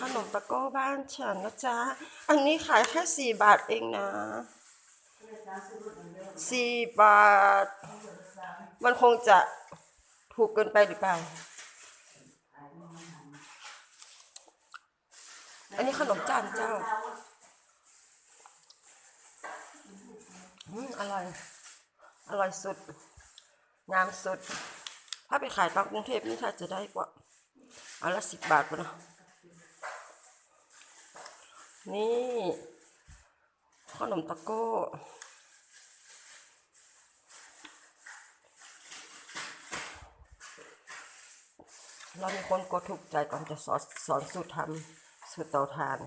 ขนมตะโก้บ้านฉันนะจ๊ะ อันนี้ขายแค่สี่บาทเองนะสี่บาท มันคงจะถูกเกินไปหรือเปล่า อันนี้ขนมจานเจ้า อืมอร่อย อร่อยสุด งามสุด ถ้าไปขายตามกรุงเทพนี่ถ้าจะได้กว่าอันละสิบบาทปะนะนี่ขนมตะโก้เรามีคนกดถูกใจก่อนจะสอนสอนสูตรทำสูตรเตาถ่าน